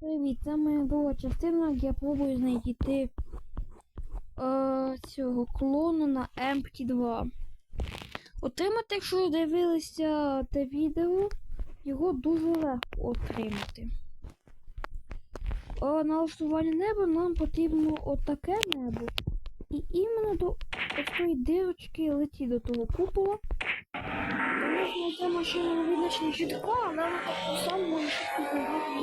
Привіт, це моя друга частина, я пробую знайти е, цього клону на Empty 2. Отримати, якщо ви дивилися те відео, його дуже легко отримати. Е, налаштування неба нам потрібно отаке небо. І іменно до цієї дирочки летіть до того купола. Що ця машина визначена чітка, але так може підбирати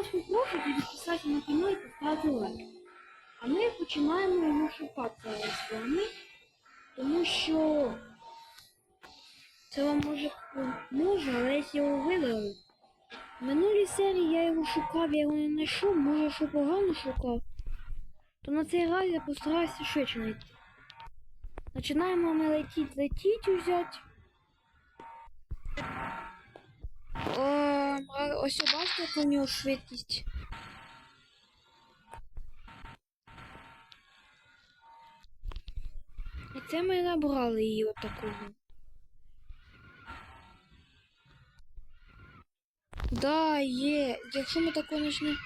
Вас попрошу, підписати на канал і поставити лайк. А ми починаємо шукати з вами, тому що це вам може може, але якщо його видали. В минулій серії я його шукав, я його не знайшов, може, що погано шукав. То на цей раз я постараюся швидше знайти. Починаємо ми летіть, летіть взяти. Ось бачите, яка у нього швидкість. А це ми набрали її отакого. Да, є. Якщо ми такого почнемо.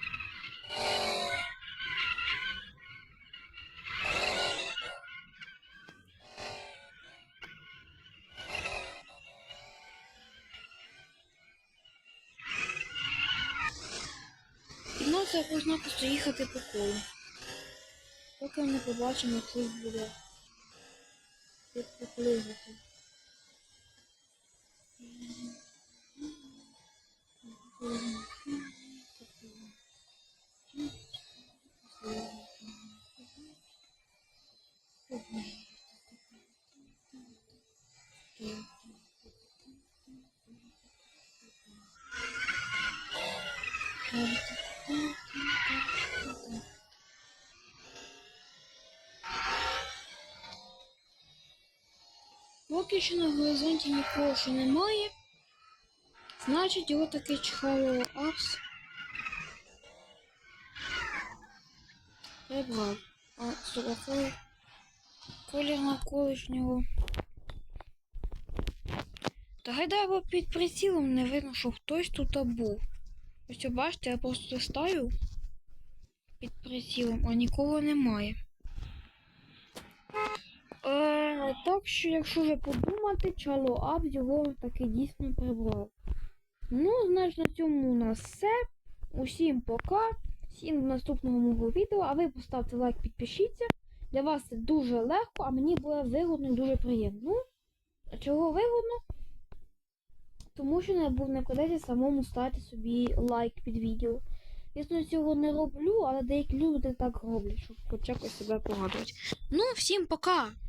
І нам це просто їхати по колу. Поки не побачимо, як щось буде. Поплигати. Поки що на горизонті нікого ще немає. Значить, його таки чхало апс. А, стоп, а колір... колір навколишнього. Та гайда бо під прицілом не видно, що хтось тут був. Ось бачите, я просто стаю під прицілом, а нікого немає. Е, так що, якщо вже подумати, Чало Ап його таки дійсно прибрав. Ну, значить, на цьому у нас все. Усім пока. Всім до наступного мого відео. А ви поставте лайк, підпишіться. Для вас це дуже легко, а мені буде вигодно і дуже приємно. Ну, чого вигодно? Тому що не був не придеться самому ставити собі лайк під відео. Я цього не роблю, але деякі люди так роблять, щоб хоч якось себе порадувати. Ну, всім пока!